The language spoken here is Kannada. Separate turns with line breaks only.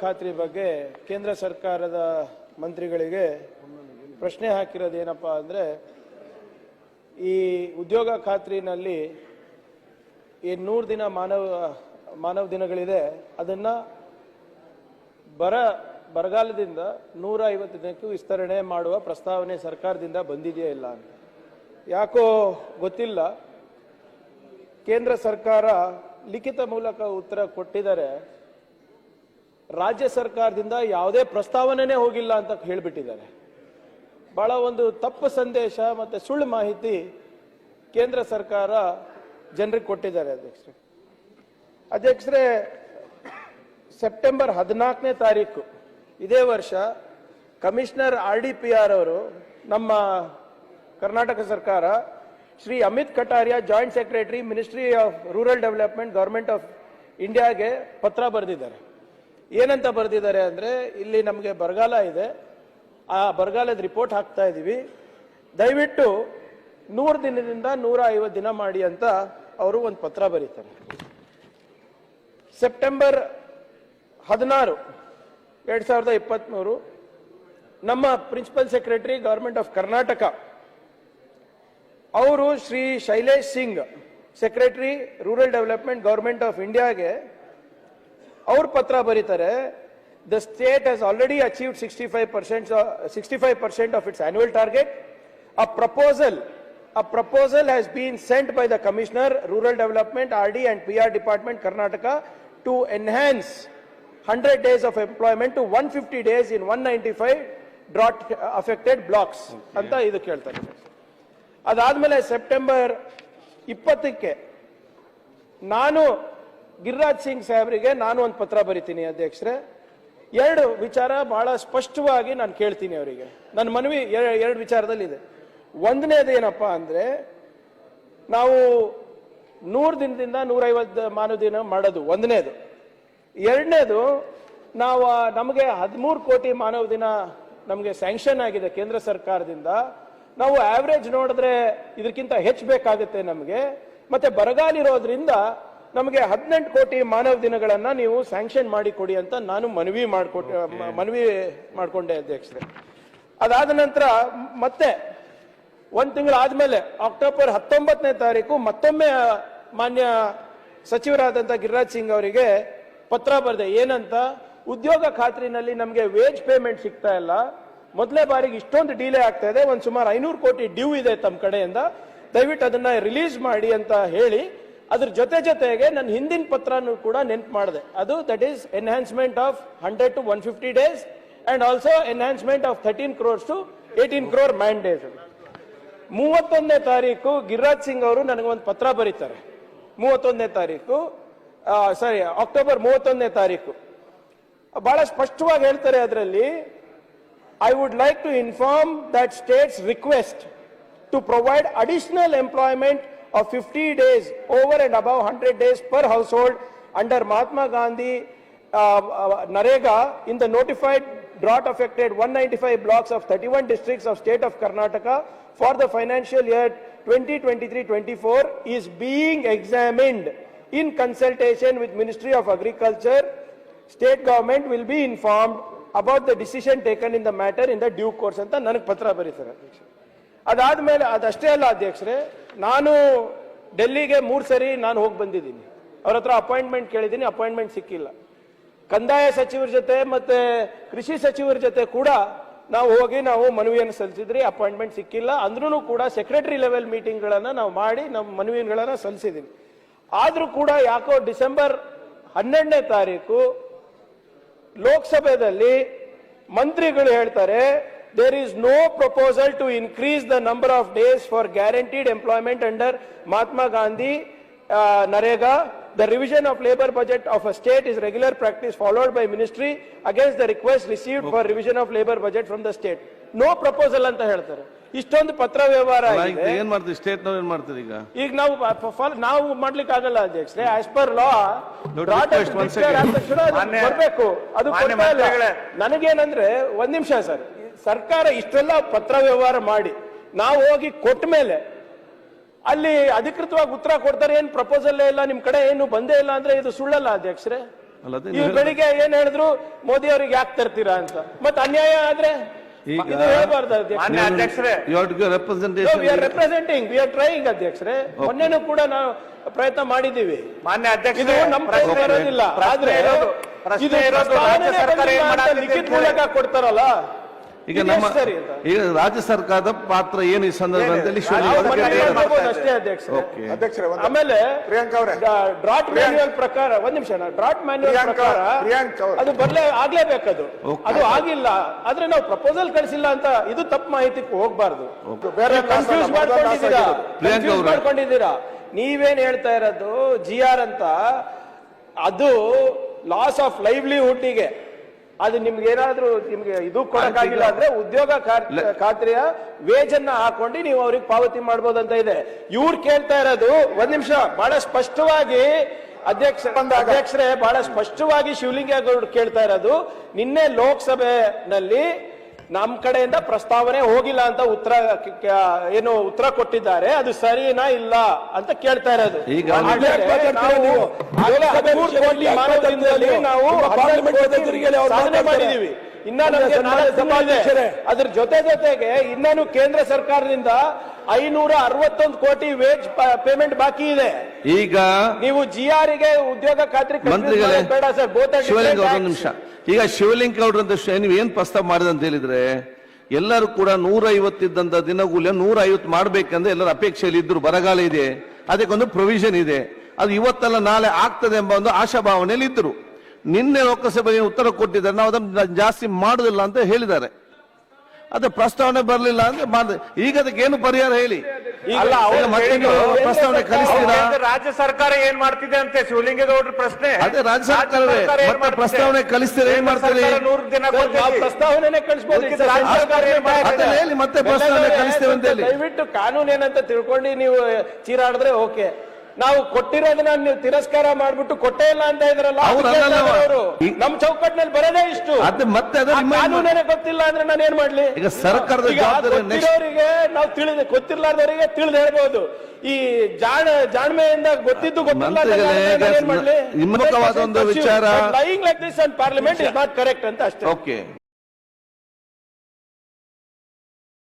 ಖಾತ್ರಿ ಬಗ್ಗೆ ಕೇಂದ್ರ ಸರ್ಕಾರದ ಮಂತ್ರಿಗಳಿಗೆ ಪ್ರಶ್ನೆ ಹಾಕಿರೋದು ಏನಪ್ಪಾ ಅಂದ್ರೆ, ಈ ಉದ್ಯೋಗ ಖಾತ್ರಿನಲ್ಲಿ ಈ ನೂರು ದಿನ ಮಾನವ ಮಾನವ ದಿನಗಳಿದೆ, ಅದನ್ನ ಬರ, ಬರಗಾಲದಿಂದ ನೂರ ಐವತ್ತು ದಿನಕ್ಕೂ ವಿಸ್ತರಣೆ ಮಾಡುವ ಪ್ರಸ್ತಾವನೆ ಸರ್ಕಾರದಿಂದ ಬಂದಿದೆಯೇ ಇಲ್ಲ ಅಂತ. ಯಾಕೋ ಗೊತ್ತಿಲ್ಲ. ಕೇಂದ್ರ ಸರ್ಕಾರ ಲಿಖಿತ ಮೂಲಕ ಉತ್ತರ ಕೊಟ್ಟಿದ್ದಾರೆ. ರಾಜ್ಯ ಸರ್ಕಾರದಿಂದ ಯಾವುದೇ ಪ್ರಸ್ತಾವನೆನೇ ಹೋಗಿಲ್ಲ ಅಂತ ಹೇಳಿಬಿಟ್ಟಿದ್ದಾರೆ. ಬಹಳ ಒಂದು ತಪ್ಪು ಸಂದೇಶ ಮತ್ತು ಸುಳ್ಳು ಮಾಹಿತಿ ಕೇಂದ್ರ ಸರ್ಕಾರ ಜನರಿಗೆ ಕೊಟ್ಟಿದ್ದಾರೆ ಅಧ್ಯಕ್ಷರೇ. ಅಧ್ಯಕ್ಷರೇ, ಸೆಪ್ಟೆಂಬರ್ ಹದಿನಾಲ್ಕನೇ ತಾರೀಕು, ಇದೇ ವರ್ಷ commissioner R D P R ಅವರು ನಮ್ಮ ಕರ್ನಾಟಕ ಸರ್ಕಾರ Shri Amit Kataria joint secretary, ministry of rural development government of ಇಂಡಿಯಾಗೆ ಪತ್ರ ಬರೆದಿದ್ದಾರೆ. ಏನಂತ ಬರೆದಿದ್ದಾರೆ ಅಂದರೆ, ಇಲ್ಲಿ ನಮಗೆ ಬರಗಾಲ ಇದೆ. ಆ ಬರಗಾಲದ ರಿಪೋರ್ಟ್ ಹಾಕ್ತಾ ಇದ್ದೀವಿ ದಯವಿಟ್ಟು ನೂರು ದಿನದಿಂದ ನೂರ ಐವತ್ತು ದಿನ ಮಾಡಿ ಅಂತ ಅವರು ಒಂದು ಪತ್ರ ಬರೀತಾರೆ. ಸೆಪ್ಟೆಂಬರ್ ಹದಿನಾರು, ಎರಡು ಸಾವಿರದ ಇಪ್ಪತ್ತ್ಮೂರು ನಮ್ಮ principal secretary government of Karnataka ಅವರು Shri Shailesh Singh secretary rural development government of ಇಂಡಿಯಾಗೆ ಅವ್ರ ಪತ್ರ ಬರೀತಾರೆ the state has already achieved sixty five percent sixty five percent of its annual target a proposal a proposal has been sent by the commissioner rural development R D and P R department Karnataka to enhance hundred days of employment to one fifty days in one ninety five drought affected blocks ಅಂತ ಇದು ಕೇಳ್ತಾರೆ ಅದಾದ್ಮೇಲೆ ಸೆಪ್ಟೆಂಬರ್ ಇಪ್ಪತ್ತಕ್ಕೆ ನಾನು ಗಿರಿರಾಜ್ ಸಿಂಗ್ ಸಾಹೇಬರಿಗೆ ನಾನು ಒಂದು ಪತ್ರ ಬರಿತೀನಿ ಅಧ್ಯಕ್ಷರೇ. ಎರಡು ವಿಚಾರ ಬಹಳ ಸ್ಪಷ್ಟವಾಗಿ ನಾನು ಕೇಳ್ತೀನಿ ಅವರಿಗೆ. ನನ್ನ ಮನವಿ ಎರಡು ವಿಚಾರದಲ್ಲಿ ಇದೆ ಒಂದನೇದು ಏನಪ್ಪ ಅಂದರೆ, ನಾವು ನೂರು ದಿನದಿಂದ ನೂರೈವತ್ತು ಮಾನವ ದಿನ ಮಾಡೋದು ಒಂದನೇದು. ಎರಡನೇದು, ನಾವು ನಮಗೆ ಹದಿಮೂರು ಕೋಟಿ ಮಾನವ ದಿನ ನಮಗೆ ಸ್ಯಾಂಕ್ಷನ್ ಆಗಿದೆ ಕೇಂದ್ರ ಸರ್ಕಾರದಿಂದ. ನಾವು ಆವರೇಜ್ ನೋಡಿದ್ರೆ ಇದಕ್ಕಿಂತ ಹೆಚ್ಚು ಬೇಕಾಗುತ್ತೆ ನಮಗೆ. ಮತ್ತೆ ಬರಗಾಲ ಇರೋದ್ರಿಂದ ನಮಗೆ ಹದಿನೆಂಟು ಕೋಟಿ ಮಾನವ ದಿನಗಳನ್ನ ನೀವು ಸ್ಯಾಂಕ್ಷನ್ ಮಾಡಿ ಕೊಡಿ ಅಂತ ನಾನು ಮನವಿ ಮಾಡ್ಕೊಟ್ಟೆ ಮನವಿ ಮಾಡಿಕೊಂಡೆ ಅಧ್ಯಕ್ಷರೇ. ಅದಾದ ನಂತರ ಮತ್ತೆ ಒಂದು ತಿಂಗಳ ಆದ್ಮೇಲೆ ಅಕ್ಟೋಬರ್ ಹತ್ತೊಂಬತ್ತನೇ ತಾರೀಕು ಮತ್ತೊಮ್ಮೆ ಮಾನ್ಯ ಸಚಿವರಾದಂತ ಗಿರಿರಾಜ್ ಸಿಂಗ್ ಅವರಿಗೆ ಪತ್ರ ಬರೆದೆ. ಏನಂತ? ಉದ್ಯೋಗ ಖಾತ್ರಿನಲ್ಲಿ ನಮಗೆ ವೇಜ್ ಪೇಮೆಂಟ್ ಸಿಗ್ತಾ ಇಲ್ಲ. ಮೊದಲೇ ಬಾರಿಗೆ ಇಷ್ಟೊಂದು ಡಿಲೇ ಆಗ್ತಾ ಇದೆ. ಒಂದು ಸುಮಾರು ಐನೂರು ಕೋಟಿ ಡ್ಯೂ ಇದೆ ತಮ್ಮ ಕಡೆಯಿಂದ. ದಯವಿಟ್ಟು ಅದನ್ನ ರಿಲೀಸ್ ಮಾಡಿ ಅಂತ ಹೇಳಿ ಅದ್ರ ಜೊತೆ ಜೊತೆಗೆ ನನ್ನ ಹಿಂದಿನ ಪತ್ರನೂ ಕೂಡ ನೆನ್ಪು ಮಾಡಿದೆ. ಅದು that is enhancement of hundred to one fifty days and also enhancement of thirteen crores to eighteen crore man days ಮೂವತ್ತೊಂದನೇ ತಾರೀಕು ಗಿರಿರಾಜ್ ಸಿಂಗ್ ಅವರು ನನಗೆ ಒಂದು ಪತ್ರ ಬರೀತಾರೆ. ಮೂವತ್ತೊಂದನೇ ತಾರೀಕು ಸಾರಿ ಅಕ್ಟೋಬರ್ ಮೂವತ್ತೊಂದನೇ ತಾರೀಕು. ಬಹಳ ಸ್ಪಷ್ಟವಾಗಿ ಹೇಳ್ತಾರೆ ಅದರಲ್ಲಿ I would like to inform that states request to provide additional employment of fifty days over and above hundred days per household under Mahatma Gandhi NREGA in the notified drought affected 195 blocks of 31 districts of state of Karnataka for the financial year 2023-24 is being examined in consultation with Ministry of Agriculture. State government will be informed about the decision taken in the matter in the due course ಅಧ್ಯಕ್ಷ ಅದಾದ್ಮೇಲೆ ಅದಷ್ಟೇ ಅಲ್ಲ ಅಧ್ಯಕ್ಷರೇ ನಾನು ಡೆಲ್ಲಿಗೆ ಮೂರು ಸರಿ ನಾನು ಹೋಗಿ ಬಂದಿದ್ದೀನಿ. ಅವ್ರ ಹತ್ರ ಅಪಾಯಿಂಟ್ಮೆಂಟ್ ಕೇಳಿದ್ದೀನಿ, ಅಪಾಯಿಂಟ್ಮೆಂಟ್ ಸಿಕ್ಕಿಲ್ಲ. ಕಂದಾಯ ಸಚಿವರ ಜೊತೆ ಮತ್ತೆ ಕೃಷಿ ಸಚಿವರ ಜೊತೆ ಕೂಡ ನಾವು ಹೋಗಿ ನಾವು ಮನವಿಯನ್ನು ಸಲ್ಲಿಸಿದ್ರಿ, ಅಪಾಯಿಂಟ್ಮೆಂಟ್ ಸಿಕ್ಕಿಲ್ಲ. ಅಂದ್ರೂ ಕೂಡ ಸೆಕ್ರೆಟರಿ ಲೆವೆಲ್ ಮೀಟಿಂಗ್ಗಳನ್ನು ನಾವು ಮಾಡಿ ನಮ್ಮ ಮನವಿಗಳನ್ನ ಸಲ್ಲಿಸಿದೀವಿ. ಆದ್ರೂ ಕೂಡ ಯಾಕೋ ಡಿಸೆಂಬರ್ ಹನ್ನೆರಡನೇ ತಾರೀಕು ಲೋಕಸಭೆಯಲ್ಲಿ ಮಂತ್ರಿಗಳು ಹೇಳ್ತಾರೆ there is no proposal to increase the number of days for guaranteed employment under Mahatma Gandhi NREGA the revision of labour budget of a state is regular practice followed by ministry against the request received for revision of labour budget from the state no proposal ಅಂತ ಹೇಳ್ತಾರೆ. ಇಷ್ಟೊಂದು ಪತ್ರ ವ್ಯವಹಾರ
ಏನ್ ಮಾಡ್ತೀರಿ? ಸ್ಟೇಟ್ ನಾವ್ ಏನ್ ಮಾಡ್ತೀರಿ ಈಗ?
ಈಗ ನಾವು ನಾವು ಮಾಡ್ಲಿಕ್ಕೆ ಆಗಲ್ಲ ಅಧ್ಯಕ್ಷರೇ. ಆಸ್ ಪರ್ ಲಾ
request
ಬರ್ಬೇಕು. ಅದು. ನನಗೇನಂದ್ರೆ ಒಂದ್ ನಿಮಿಷ ಸರ್. ಸರ್ಕಾರ ಇಷ್ಟೆಲ್ಲ ಪತ್ರ ವ್ಯವಹಾರ ಮಾಡಿ ನಾವು ಹೋಗಿ ಕೊಟ್ಟ ಮೇಲೆ ಅಲ್ಲಿ ಅಧಿಕೃತವಾಗಿ ಉತ್ತರ ಕೊಡ್ತಾರೆ ಏನ್ ಪ್ರಪೋಸಲ್ ಇಲ್ಲ ನಿಮ್ ಕಡೆ ಏನು ಬಂದೇ ಇಲ್ಲ ಅಂದ್ರೆ ಇದು ಸುಳ್ಳಲ್ಲ ಅಧ್ಯಕ್ಷರೇ.
ಈ
ಬೆಳಿಗ್ಗೆ ಏನ್ ಹೇಳಿದ್ರು ಮೋದಿ ಅವ್ರಿಗೆ ಯಾಕೆ ತರ್ತೀರಾ ಅಂತ. ಮತ್ತೆ ಅನ್ಯಾಯ ಆದ್ರೆ
ಈಗ-
ಇದು ಹೇಳ್ಬಾರ್ದು ಅಧ್ಯಕ್ಷ
ಮಾನ್ಯ ಅಧ್ಯಕ್ಷರೇ.
You are
we are representing we are trying ಅಧ್ಯಕ್ಷರೇ. ಮೊನ್ನೆನೂ ಕೂಡ ನಾವು ಪ್ರಯತ್ನ ಮಾಡಿದ್ದೀವಿ.
ಮಾನ್ಯ
ಇದು
ಅಧ್ಯಕ್ಷರೇ
ನಮ್ಮ
ಪ್ರಶ್ನೆ
ಇರೋದಿಲ್ಲ ಆದ್ರೆ ಇದು
ಇರೋದು ರಾಜ್ಯ ಸರ್ಕಾರ ಏನ್
ಬಂದಿಲ್ಲ ಅಂತ ಲಿಖಿತ ಮೂಲಕ ಕೊಡ್ತಾರಲ್ಲ.
ಈಗ
ಇದು
ನಮ್ಮ ಈಗ ರಾಜ್ಯ ಸರ್ಕಾರದ ಪಾತ್ರ ಏನು ಈ ಸಂದರ್ಭದಲ್ಲಿ
ಆಮೇಲೆ
ಪ್ರಿಯಾಂಕ್ ಅವ್ರೆ.
ಡ್ರಾಟ್ ಮ್ಯಾನ್ಯುಯಲ್ ಪ್ರಕಾರ ಒಂದ್ ನಿಮಿಷ ಡ್ರಾಟ್ ಮ್ಯಾನ್ಯುಯಲ್ ಪ್ರಕಾರ ಅದು ಬರ್ಲೇ ಆಗ್ಲೇಬೇಕದು. ಅದು ಆಗಿಲ್ಲ ಆದ್ರೆ ನಾವು ಪ್ರಪೋಸಲ್ ಕಳಿಸಿಲ್ಲ ಅಂತ ಇದು ತಪ್ಪು ಮಾಹಿತಿ ಹೋಗ್ಬಾರ್ದು.
ಬೇರೆ
ಕನ್ಫ್ಯೂಸ್ ಮಾಡ್ಕೊಂಡಿದ್ದೀರಾ? ನೀವೇನ್ ಹೇಳ್ತಾ ಇರೋದು? ಜಿ ಆರ್ ಅಂತ ಅದು ಲಾಸ್ ಆಫ್ ಲೈವ್ಲಿಹುಡ್ಗೆ ಅದು ನಿಮ್ಗೆ ಏನಾದ್ರೂ ನಿಮ್ಗೆ ಇದು ಕೊಡಕ್ಕಾಗಿಲ್ಲ ಅಂದ್ರೆ ಉದ್ಯೋಗ ಖಾತ್- ಖಾತ್ರಿಯ ವೇಜ್ ಅನ್ನ ಹಾಕೊಂಡು ನೀವು ಅವ್ರಿಗೆ ಪಾವತಿ ಮಾಡ್ಬೋದಂತ ಇದೆ. ಇವ್ರು ಕೇಳ್ತಾ ಇರೋದು ಒಂದ್ ನಿಮಿಷ ಬಹಳ ಸ್ಪಷ್ಟವಾಗಿ ಅಧ್ಯಕ್ಷ ಅಧ್ಯಕ್ಷರೇ ಬಹಳ ಸ್ಪಷ್ಟವಾಗಿ ಶಿವಲಿಂಗೇಗೌಡರು ಕೇಳ್ತಾ ಇರೋದು ನಿನ್ನೆ ಲೋಕಸಭೆನಲ್ಲಿ ನಮ್ ಕಡೆಯಿಂದ ಪ್ರಸ್ತಾವನೆ ಹೋಗಿಲ್ಲ ಅಂತ ಉತ್ತರ ಏನು ಉತ್ತರ ಕೊಟ್ಟಿದ್ದಾರೆ ಅದು ಸರಿನಾ ಇಲ್ಲ ಅಂತ ಕೇಳ್ತಾ ಇರೋದು.
ಈಗ
ನಾವು ಸಾಧನೆ ಮಾಡಿದೀವಿ. ಇನ್ನ ನಮಗೆ. ಅದ್ರ ಜೊತೆ ಜೊತೆಗೆ ಇನ್ನೂ ಕೇಂದ್ರ ಸರ್ಕಾರದಿಂದ ಐನೂರ ಅರವತ್ತೊಂದು ಕೋಟಿ ವೇಜ್ ಪೇಮೆಂಟ್ ಬಾಕಿ ಇದೆ.
ಈಗ
ನೀವು ಜಿ ಆರ್ಗೆ ಉದ್ಯೋಗ ಖಾತ್ರಿ ಬೇಡ ಸರ್
ಶಿವಲಿಂಗ ನಿಮಿಷ. ಈಗ ಶಿವಲಿಂಗ ಶ- ನೀವು ಏನು ಪ್ರಸ್ತಾವ ಮಾಡಿದೆ ಅಂತ ಹೇಳಿದ್ರೆ, ಎಲ್ಲರೂ ಕೂಡ ನೂರ ಐವತ್ತಿದ್ದಂತ ದಿನಗೂಲಿಯ ನೂರ ಐವತ್ತು ಮಾಡ್ಬೇಕಂದ್ರೆ ಎಲ್ಲರ ಅಪೇಕ್ಷೆಯಲ್ಲಿ ಇದ್ರು. ಬರಗಾಲ ಇದೆ. ಅದಕ್ಕೊಂದು ಪ್ರೊವಿಷನ್ ಇದೆ. ಅದು ಇವತ್ತಲ್ಲ, ನಾಳೆ ಆಗ್ತದೆ ಎಂಬ ಒಂದು ಆಶಾಭಾವನೆಯಲ್ಲಿ ಇದ್ದರು ನಿನ್ನೆ ಲೋಕಸಭೆಗೆ ಉತ್ತರ ಕೊಟ್ಟಿದ್ದಾರೆ. ನಾವು ಅದನ್ನು ಜಾಸ್ತಿ ಮಾಡುದಿಲ್ಲ ಅಂತ ಹೇಳಿದ್ದಾರೆ. ಅದು ಪ್ರಸ್ತಾವನೆ ಬರಲಿಲ್ಲ ಅಂದ್ರೆ ಈಗ ಅದಕ್ಕೆ ಏನು ಪರಿಹಾರ ಹೇಳಿ? ಪ್ರಸ್ತಾವನೆ ಕಳಿಸ್ತೀರಾ
ಅವ್ರು ರಾಜ್ಯ ಸರ್ಕಾರ ಏನ್ ಮಾಡ್ತಿದೆ ಅಂತೆ ಶಿವಲಿಂಗೇಗೌಡ್ರ ಪ್ರಶ್ನೆ?
ಅದೇ ರಾಜ್ಯ
ಸರ್ಕಾರ
ಮತ್ತೆ ಪ್ರಸ್ತಾವನೆ ಕಳಿಸ್ತೀರಾ ಏನ್ ಮಾಡ್ತೀರಿ?
ಪ್ರಸ್ತಾವನೆ ಕಳಿಸ್ಬೋದು.
ಮತ್ತೆ ಪ್ರಸ್ತಾವನೆ ಕಳಿಸ್ತೇವೆ ಅಂತ ಹೇಳಿ.
ದಯವಿಟ್ಟು ಕಾನೂನು ಏನಂತ ತಿಳ್ಕೊಂಡು ನೀವು ಚೀರಾಡಿದ್ರೆ ಓಕೆ. ನಾವು ಕೊಟ್ಟಿರೋದನ್ನ ನೀವು ತಿರಸ್ಕಾರ ಮಾಡ್ಬಿಟ್ಟು ಕೊಟ್ಟೇ ಇಲ್ಲ ಅಂತ ಇದ್ರಲ್ಲ
ಅವ್ರು
ನಮ್ ಚೌಕಟ್ಟಿನಲ್ಲಿ ಬರೋದೇ ಇಷ್ಟು
ಅದು ಮತ್ತೆ
ಕಾನೂನೇನೆ ಗೊತ್ತಿಲ್ಲ ಅಂದ್ರೆ ನಾನು ಏನ್ ಮಾಡ್ಲಿ
ಈಗ ಸರ್ಕಾರದ
ಗೊತ್ತಿರೋರಿಗೆ ನಾವು ತಿಳಿದ ಗೊತ್ತಿರ್ಲಾರ್ದವರಿಗೆ ತಿಳಿದು ಹೇಳ್ಬಹುದು ಈ ಜಾಣ ಜಾಣ್ಮೆಯಿಂದ ಗೊತ್ತಿದ್ದು ಗೊತ್ತಿಲ್ಲ
ವಿಚಾರ-
lying like this and parliament is not correct ಅಂತ ಅಷ್ಟೇ
ಓಕೆ